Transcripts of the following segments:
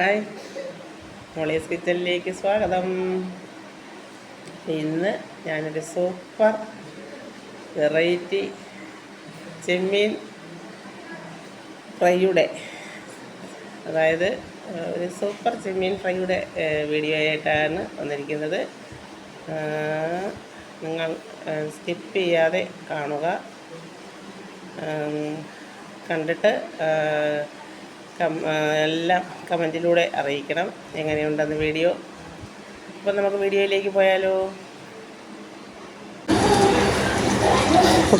Hi. Molly's കിച്ചണിലേക്ക് സ്വാഗതം. ഇന്ന് ഞാനൊരു സൂപ്പർ വെറൈറ്റി ചെമ്മീൻ ഫ്രൈയുടെ അതായത് ഒരു സൂപ്പർ ചെമ്മീൻ ഫ്രൈയുടെ വീഡിയോ ആയിട്ടാണ് വന്നിരിക്കുന്നത്. നിങ്ങൾ സ്കിപ്പ് ചെയ്യാതെ കാണുക. കണ്ടിട്ട് എല്ലാം കമന്റിലൂടെ അറിയിക്കണം. എങ്ങനെയുണ്ടെന്ന് വീഡിയോ. അപ്പം നമുക്ക് വീഡിയോയിലേക്ക് പോയാലോ?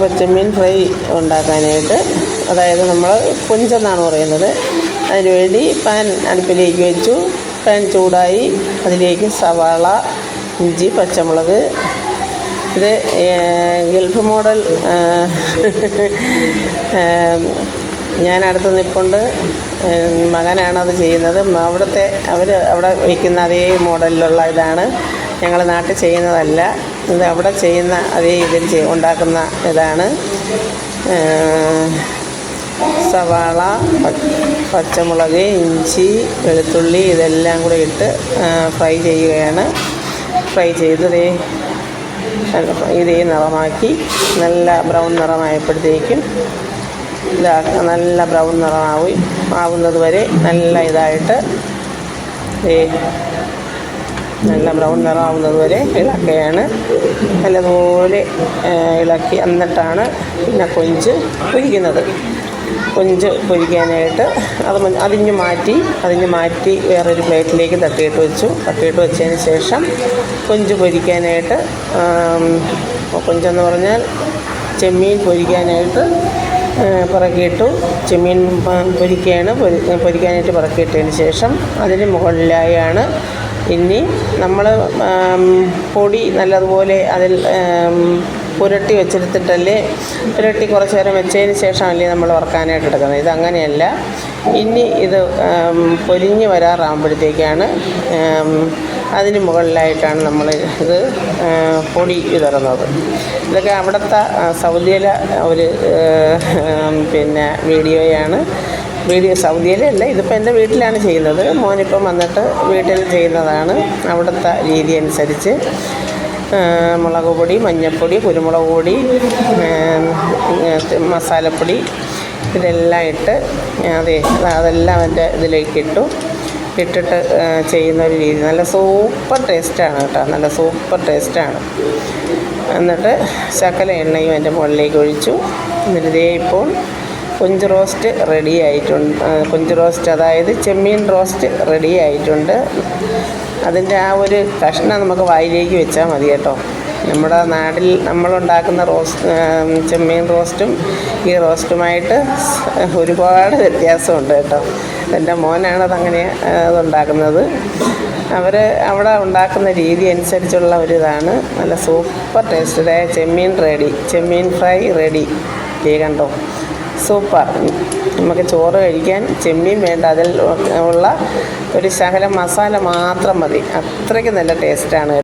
പച്ചമീൻ ഫ്രൈ ഉണ്ടാക്കാനായിട്ട് അതായത് നമ്മൾ പുഞ്ചെന്നാണ് പറയുന്നത്. അതിനുവേണ്ടി പാൻ അടുപ്പിലേക്ക് വെച്ചു. പാൻ ചൂടായി. അതിലേക്ക് സവാള ഇഞ്ചി പച്ചമുളക്. ഇത് ഗൾഫ് മോഡൽ ഞാൻ അടുത്ത് നിൽപ്പുണ്ട് അത് ചെയ്യുന്നത്. അവിടുത്തെ അവർ അവിടെ വയ്ക്കുന്ന അതേ മോഡലിലുള്ള ഇതാണ്. ഞങ്ങൾ നാട്ടിൽ ചെയ്യുന്നതല്ല. ഇത് അവിടെ ചെയ്യുന്ന അതേ ഇതിൽ ഉണ്ടാക്കുന്ന ഇതാണ്. സവാള പച്ചമുളക് ഇഞ്ചി വെളുത്തുള്ളി ഇതെല്ലാം കൂടെ ഇട്ട് ഫ്രൈ ചെയ്യുകയാണ്. ഫ്രൈ ചെയ്ത് ഇതേ നിറമാക്കി നല്ല ബ്രൗൺ നിറമായപ്പോഴത്തേക്കും ഇതാ നല്ല ബ്രൗൺ നിറമാവും ആവുന്നത് വരെ നല്ല ഇതായിട്ട് നല്ല ബ്രൗൺ നിറമാവുന്നത് വരെ ഇളക്കുകയാണ് നല്ലതുപോലെ ഇളക്കി എന്നിട്ടാണ് പിന്നെ കൊഞ്ച് പൊരിക്കുന്നത്. കൊഞ്ച് പൊരിക്കാനായിട്ട് അത് അതിഞ്ഞ് മാറ്റി അതിഞ്ഞ് മാറ്റി വേറൊരു പ്ലേറ്റിലേക്ക് തട്ടിയിട്ട് വെച്ചു. തട്ടിയിട്ട് വെച്ചതിന് ശേഷം കൊഞ്ച് പൊരിക്കാനായിട്ട് കൊഞ്ചെന്ന് പറഞ്ഞാൽ ചെമ്മീൻ പൊരിക്കാനായിട്ട് പറക്കിയിട്ടു ചെമ്മീൻ പൊരിക്കുകയാണ്. പൊരി പൊരിക്കാനായിട്ട് പിറക്കിയിട്ടതിന് ശേഷം അതിന് മുകളിലായാണ് ഇനി നമ്മൾ പൊടി നല്ലതുപോലെ അതിൽ പുരട്ടി വെച്ചെടുത്തിട്ടല്ലേ പുരട്ടി കുറച്ച് നേരം വെച്ചതിന് ശേഷമല്ലേ നമ്മൾ വറക്കാനായിട്ട് എടുക്കുന്നത്. ഇതങ്ങനെയല്ല ഇനി ഇത് പൊരിഞ്ഞ് വരാറാകുമ്പോഴത്തേക്കാണ് അതിന് മുകളിലായിട്ടാണ് നമ്മൾ ഇത് പൊടി വിതറുന്നത് ഇതൊക്കെ അവിടുത്തെ സൗദിയിലെ ഒരു പിന്നെ വീഡിയോയാണ്. വീഡിയോ സൗദിയിലല്ല ഇതിപ്പോൾ എന്റെ വീട്ടിലാണ് ചെയ്യുന്നത്. മോനിപ്പം വന്നിട്ട് വീട്ടിൽ ചെയ്യുന്നതാണ്. അവിടുത്തെ രീതി അനുസരിച്ച് മുളക് പൊടി മഞ്ഞൾപ്പൊടി കുരുമുളക് പൊടി മസാലപ്പൊടി ഇതെല്ലാം ഇട്ട് അതെ അതെല്ലാം എന്റെ ഇതിലേക്ക് ഇട്ടു. ഇട്ടിട്ട് ചെയ്യുന്ന ഒരു രീതി. നല്ല സൂപ്പർ ടേസ്റ്റാണ് കേട്ടോ. നല്ല സൂപ്പർ ടേസ്റ്റാണ്. എന്നിട്ട് ശകല എണ്ണയും എന്റെ മുകളിലേക്ക് ഒഴിച്ചു. എന്നിട്ട് ഇപ്പോൾ കൊഞ്ച് റോസ്റ്റ് റെഡി ആയിട്ടുണ്ട്. കൊഞ്ച് റോസ്റ്റ് അതായത് ചെമ്മീൻ റോസ്റ്റ് റെഡി ആയിട്ടുണ്ട്. അതിന്റെ ആ ഒരു കഷ്ണം നമുക്ക് വായിലേക്ക് വെച്ചാൽ മതി കേട്ടോ. നമ്മുടെ നാട്ടിൽ നമ്മളുണ്ടാക്കുന്ന റോസ്റ്റ് ചെമ്മീൻ റോസ്റ്റും ഈ റോസ്റ്റുമായിട്ട് ഒരുപാട് വ്യത്യാസമുണ്ട് കേട്ടോ. എന്റെ മോനാണ് അതങ്ങനെ അതുണ്ടാക്കുന്നത്. അവർ അവിടെ ഉണ്ടാക്കുന്ന രീതി അനുസരിച്ചുള്ള ഒരിതാണ്. നല്ല സൂപ്പർ ടേസ്റ്റഡായ ചെമ്മീൻ റെഡി ചെമ്മീൻ ഫ്രൈ റെഡി. ഈ കണ്ടോ? സൂപ്പർ. നമുക്ക് ചോറ് കഴിക്കാൻ ചെമ്മീൻ വേണ്ട. അതിൽ ഉള്ള ഒരു ശകലം മസാല മാത്രം മതി. അത്രയ്ക്ക് നല്ല ടേസ്റ്റാണ്